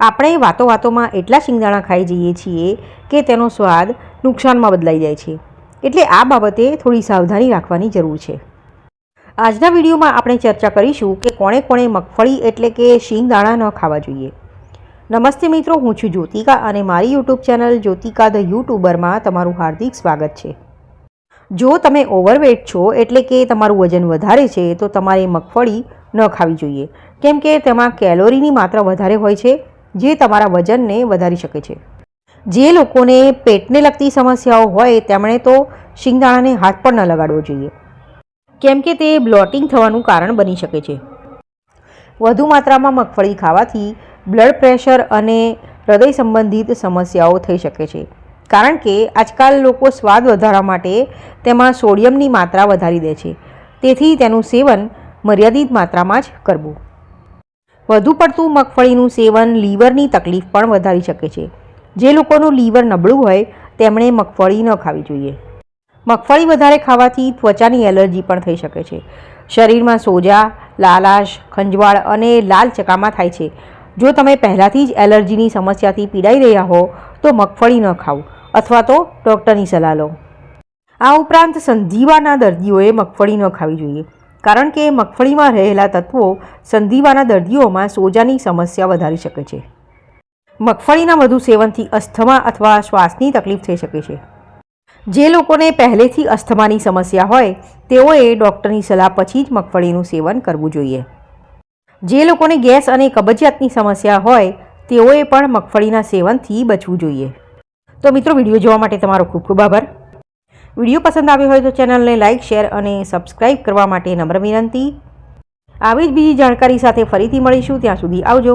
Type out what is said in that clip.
આપણે વાતો વાતોમાં એટલા શિંગદાણા ખાઈ જઈએ છીએ કે તેનો સ્વાદ નુકસાનમાં બદલાઈ જાય છે. એટલે આ બાબતે થોડી સાવધાની રાખવાની જરૂર છે. આજના વિડીયોમાં આપણે ચર્ચા કરીશું કે કોણે કોણે મગફળી એટલે કે શિંગદાણા ન ખાવા જોઈએ. નમસ્તે મિત્રો, હું છું જ્યોતિકા અને મારી યુટ્યુબ ચેનલ જ્યોતિકા ધ યુટ્યુબરમાં તમારું હાર્દિક સ્વાગત છે. જો તમે ઓવરવેટ છો એટલે કે તમારું વજન વધારે છે, તો તમારે મગફળી ન ખાવી જોઈએ. કેમ કે તેમાં કેલોરીની માત્રા વધારે હોય છે જે તમારા વજનને વધારી શકે છે. જે લોકોને પેટને લગતી સમસ્યાઓ હોય, તેમણે તો શિંગદાણાને હાથ પણ ન લગાડવો જોઈએ. કેમ કે તે બ્લોટિંગ થવાનું કારણ બની શકે છે. વધુ માત્રામાં મગફળી ખાવાથી બ્લડ પ્રેશર અને હૃદય સંબંધિત સમસ્યાઓ થઈ શકે છે. કારણ કે આજકાલ લોકો સ્વાદ વધારવા માટે તેમાં સોડિયમની માત્રા વધારી દે છે. તેથી તેનું સેવન મર્યાદિત માત્રામાં જ કરવું. વધુ પડતું મગફળીનું સેવન લીવરની તકલીફ પણ વધારી શકે છે. જે લોકોનું લીવર નબળું હોય, તેમણે મગફળી ન ખાવી જોઈએ. મગફળી વધારે ખાવાથી ત્વચાની એલર્જી પણ થઈ શકે છે. શરીરમાં સોજા, લાલાશ, ખંજવાળ અને લાલ ચકામા થાય છે. જો તમે પહેલાંથી જ એલર્જીની સમસ્યાથી પીડાઈ રહ્યા હો, તો મગફળી ન ખાઓ અથવા તો ડૉક્ટરની સલાહ લો. આ ઉપરાંત સંધિવાના દર્દીઓએ મગફળી ન ખાવી જોઈએ. કારણ કે મગફળીમાં રહેલા તત્વો સંધિવાના દર્દીઓમાં સોજાની સમસ્યા વધારી શકે છે. મગફળીના વધુ સેવનથી અસ્થમા અથવા શ્વાસની તકલીફ થઈ શકે છે. જે લોકોને પહેલેથી અસ્થમાની સમસ્યા હોય, તેઓએ ડૉક્ટરની સલાહ પછી જ મગફળીનું સેવન કરવું જોઈએ. જે લોકોને ગેસ અને કબજિયાતની સમસ્યા હોય, તેઓએ પણ મગફળીના સેવનથી બચવું જોઈએ. તો મિત્રો, વીડિયો જોવા માટે તમારો ખૂબ ખૂબ આભાર. વીડિયો પસંદ આવ્યો હોય તો ચેનલને લાઇક શેર અને સબસ્ક્રાઇબ કરવા માટે નમ્ર વિનંતી. આવી જ બીજી જાણકારી સાથે ફરીથી મળીશું. ત્યાં સુધી આવજો.